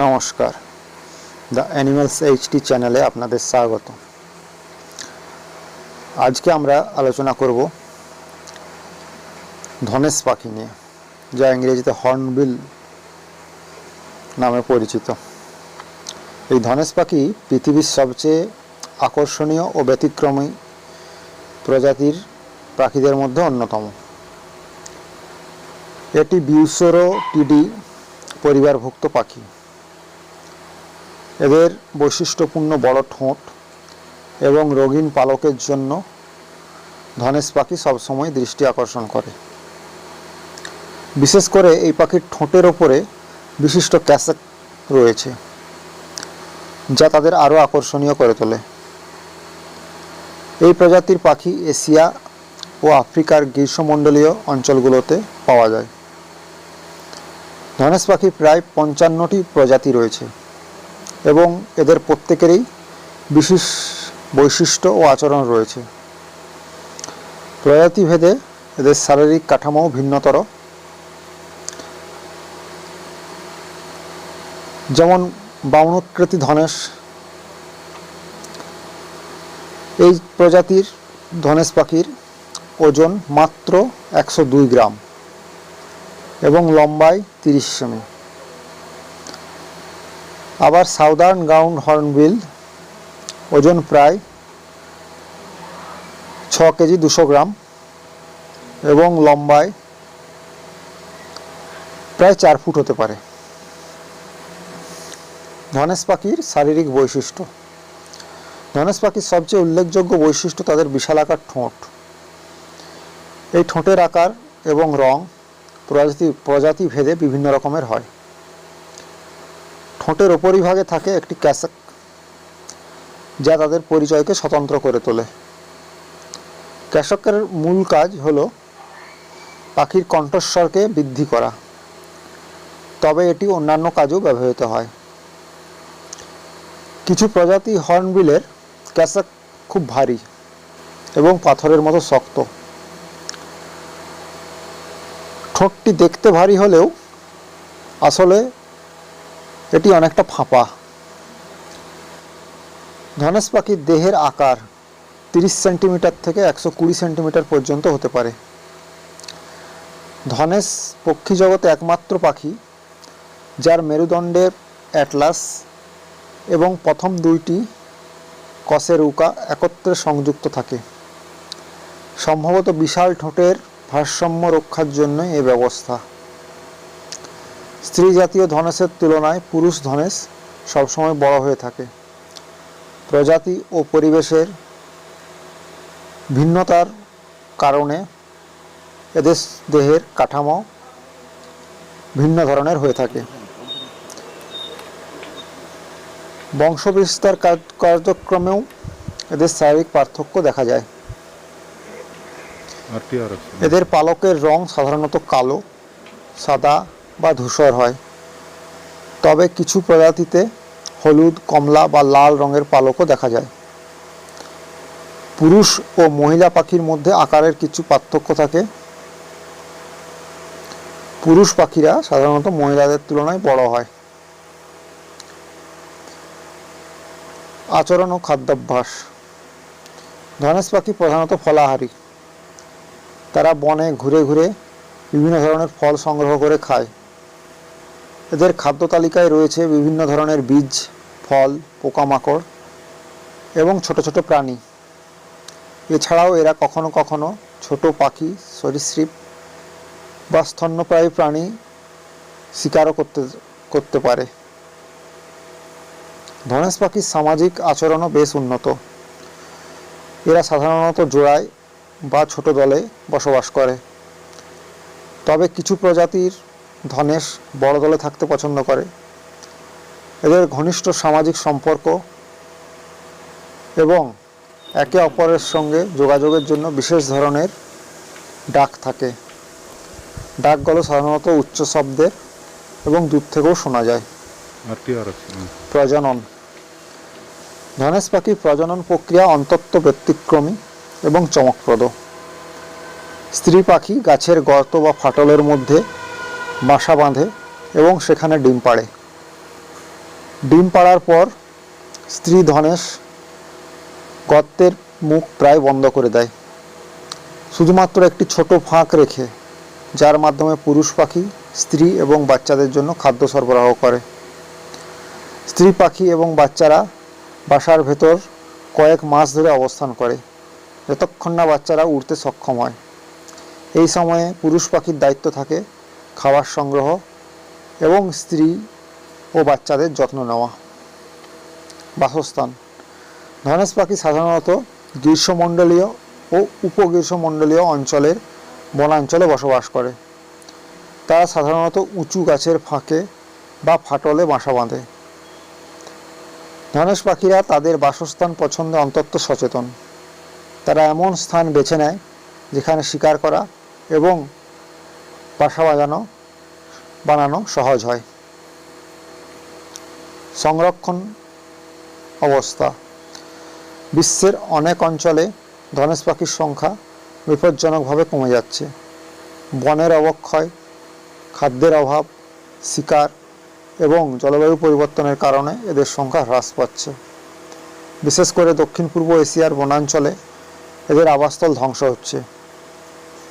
নমস্কার। The animals HT চ্যানেলে আপনাদের স্বাগত। আজকে আমরা আলোচনা করব ধনেশ পাখি নিয়ে, যা ইংরেজিতে হর্নবিল নামে পরিচিত। এই ধনেশ পাখি পৃথিবীর সবচেয়ে আকর্ষণীয় ও ব্যতিক্রমী প্রজাতির পাখিদের মধ্যে অন্যতম। এটি বিউসোরো টিডি পরিবারভুক্ত পাখি। এদের বৈশিষ্ট্যপূর্ণ বড় ঠোঁট এবং রঙিন পালকের জন্য ধনেশ পাখি সবসময় দৃষ্টি আকর্ষণ করে। বিশেষ করে এই পাখির ঠোঁটের ওপরে বিশিষ্ট ক্যাসেট রয়েছে, যা তাদের আরও আকর্ষণীয় করে তোলে। এই প্রজাতির পাখি এশিয়া ও আফ্রিকার গ্রীষ্মমণ্ডলীয় অঞ্চলগুলোতে পাওয়া যায়। ধনেশ পাখি প্রায় পঞ্চান্নটি প্রজাতি রয়েছে। এবং এদের প্রত্যেকেরই বিশেষ বৈশিষ্ট্য ও আচরণ রয়েছে। প্রজাতি ভেদে এদের শারীরিক কাঠামো ভিন্নতর। যেমন বামনোকৃতি ধনেশ, এই প্রজাতির ধনেশ পাখির ওজন মাত্র একশো দুই গ্রাম এবং লম্বায় তিরিশ সেমি। আবার সাউদার্ন গাউন্ড হর্নবিল, ওজন প্রায় ছ কেজি দুশো গ্রাম এবং লম্বায় প্রায় চার ফুট হতে পারে। ধনেশ পাখির শারীরিক বৈশিষ্ট্য। ধনেশ পাখির সবচেয়ে উল্লেখযোগ্য বৈশিষ্ট্য তাদের বিশালাকার ঠোঁট। এই ঠোঁটের আকার এবং রং প্রজাতি প্রজাতি ভেদে বিভিন্ন রকমের হয়। ঠোঁটের ওপরিভাগে থাকে একটি ক্যাসেক, যা তাদের পরিচয়কে স্বতন্ত্র করে তোলে। ক্যাশকের মূল কাজ হল পাখির কণ্ঠস্বরকে বৃদ্ধি করা। তবে এটি অন্যান্য কাজেও ব্যবহৃত হয়। কিছু প্রজাতি হর্নবিলের ক্যাসেক খুব ভারী এবং পাথরের মতো শক্ত। ঠোঁটটি দেখতে ভারী হলেও আসলে এটি অনেকটা ফাঁপা। ধনেশ পাখির দেহের আকার তিরিশ সেন্টিমিটার থেকে একশো কুড়ি সেন্টিমিটার পর্যন্ত হতে পারে। ধনেশ পক্ষী জগতে একমাত্র পাখি, যার মেরুদণ্ডের অ্যাটলাস এবং প্রথম দুইটি কসের উকা একত্রে সংযুক্ত থাকে। সম্ভবত বিশাল ঠোঁটের ভারসাম্য রক্ষার জন্য এ ব্যবস্থা। স্ত্রী জাতীয় ধনেশের তুলনায় পুরুষ ধনেশ সবসময় বড় হয়ে থাকে। প্রজাতি ও পরিবেশের ভিন্নতার কারণে এদের দেহের কাঠামো ভিন্ন ধরনের হয়ে থাকে। বংশবিস্তার কার্যক্রমেও এদের শারীরিক পার্থক্য দেখা যায়। এদের পালকের রং সাধারণত কালো সাদা বা ধূসর হয়। তবে কিছু প্রজাতিতে হলুদ, কমলা বা লাল রঙের পালকও দেখা যায়। পুরুষ ও মহিলা পাখির মধ্যে আকারের কিছু পার্থক্য থাকে। পুরুষ পাখিরা সাধারণত মহিলাদের তুলনায় বড় হয়। আচরণ ও খাদ্যাভ্যাস। ধনেশ পাখি প্রধানত ফলাহারী। তারা বনে ঘুরে ঘুরে বিভিন্ন ধরনের ফল সংগ্রহ করে খায়। এদের খাদ্য তালিকায় রয়েছে বিভিন্ন ধরনের বীজ, ফল, পোকামাকড় এবং ছোট ছোট প্রাণী। এছাড়াও এরা কখনো কখনো ছোট পাখি, সরীসৃপ বা স্তন্যপ্রায়ী প্রাণী শিকারও করতে করতে পারে। ধনেশ পাখির সামাজিক আচরণও বেশ উন্নত। এরা সাধারণত জোড়ায় বা ছোট দলে বসবাস করে। তবে কিছু প্রজাতির ধনেশ বড় দলে থাকতে পছন্দ করে। এদের ঘনিষ্ঠ সামাজিক সম্পর্ক এবং একে অপরের সঙ্গে যোগাযোগের জন্য বিশেষ ধরনের ডাক থাকে। ডাকগুলো সাধারণত উচ্চ শব্দের এবং দূর থেকেও শোনা যায়। প্রজনন। ধনেশ পাখির প্রজনন প্রক্রিয়া অন্তত ব্যতিক্রমী এবং চমকপ্রদ। স্ত্রী পাখি গাছের গর্ত বা ফাটলের মধ্যে বাসা বাঁধে এবং সেখানে ডিম পাড়ে। ডিম পাড়ার পর স্ত্রী ধনেশ গর্তের মুখ প্রায় বন্ধ করে দেয়। শুধুমাত্র একটি ছোট ফাঁক রেখে, যার মাধ্যমে পুরুষ পাখি, স্ত্রী এবং বাচ্চাদের জন্য খাদ্য সরবরাহ করে। স্ত্রী পাখি এবং বাচ্চারা বাসার ভেতর কয়েক মাস ধরে অবস্থান করে। যতক্ষণ না বাচ্চারা উড়তে সক্ষম হয়। এই সময়ে পুরুষ পাখির দায়িত্ব থাকে খাবার সংগ্রহ এবং স্ত্রী ও বাচ্চাদের যত্ন নেওয়া। বাসস্থান। ধনেশ পাখি সাধারণত গ্রীষ্মমণ্ডলীয় ও উপগ্রীষ্মমণ্ডলীয় অঞ্চলের বনাঞ্চলে বসবাস করে। তারা সাধারণত উঁচু গাছের ফাঁকে বা ফাটলে বাসা বাঁধে। ধনেশ পাখিরা তাদের বাসস্থান পছন্দে অন্তত সচেতন। তারা এমন স্থান বেছে নেয় যেখানে শিকার করা এবং বাসা বাজানো, বানানো সহজ হয়। সংরক্ষণ অবস্থা। বিশ্বের অনেক অঞ্চলে ধনেশ পাখির সংখ্যা বিপজ্জনকভাবে কমে যাচ্ছে। বনের অবক্ষয়, খাদ্যের অভাব, শিকার এবং জলবায়ু পরিবর্তনের কারণে এদের সংখ্যা হ্রাস পাচ্ছে। বিশেষ করে দক্ষিণ পূর্ব এশিয়ার বনাঞ্চলে এদের আবাসস্থল ধ্বংস হচ্ছে।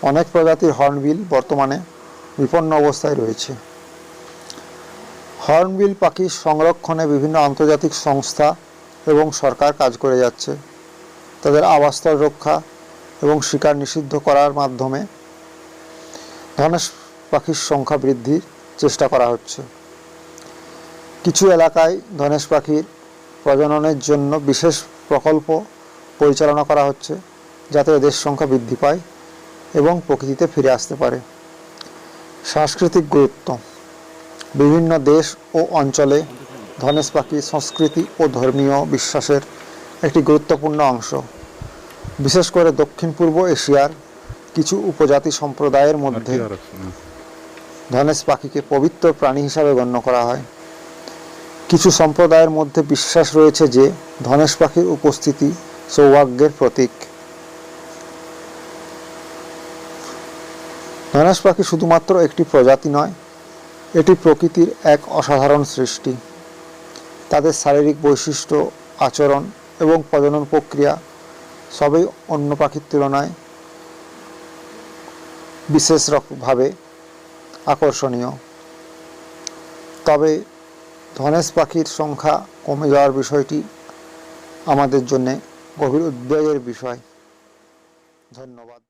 অনেক প্রজাতির হর্নবিল বর্তমানে বিপন্ন অবস্থায় রয়েছে। হর্নবিল পাখি সংরক্ষণে বিভিন্ন আন্তর্জাতিক সংস্থা এবং সরকার কাজ করে যাচ্ছে। তাদের আবাসস্থল রক্ষা এবং শিকার নিষিদ্ধ করার মাধ্যমে ধনেশ পাখির সংখ্যা বৃদ্ধির চেষ্টা করা হচ্ছে। কিছু এলাকায় ধনেশ পাখির প্রজননের জন্য বিশেষ প্রকল্প পরিচালনা করা হচ্ছে, যাতে এদের সংখ্যা বৃদ্ধি পায় এবং প্রকৃতিতে ফিরে আসতে পারে। সাংস্কৃতিক গুরুত্ব। বিভিন্ন দেশ ও অঞ্চলে ধনেশ পাখি সংস্কৃতি ও ধর্মীয় বিশ্বাসের একটি গুরুত্বপূর্ণ অংশ। বিশেষ করে দক্ষিণ পূর্ব এশিয়ার কিছু উপজাতি সম্প্রদায়ের মধ্যে ধনেশ পাখিকে পবিত্র প্রাণী হিসাবে গণ্য করা হয়। কিছু সম্প্রদায়ের মধ্যে বিশ্বাস রয়েছে যে ধনেশ পাখির উপস্থিতি সৌভাগ্যের প্রতীক। ধনেশ পাখি শুধুমাত্র একটি প্রজাতি নয়, এটি প্রকৃতির এক অসাধারণ সৃষ্টি। তাদের শারীরিক বৈশিষ্ট্য, আচরণ এবং প্রজনন প্রক্রিয়া সবই অন্য পাখির তুলনায় বিশেষ রকমভাবে আকর্ষণীয়। তবে ধনেশ পাখির সংখ্যা কমে যাওয়ার বিষয়টি আমাদের জন্যে গভীর উদ্বেগের বিষয়। ধন্যবাদ।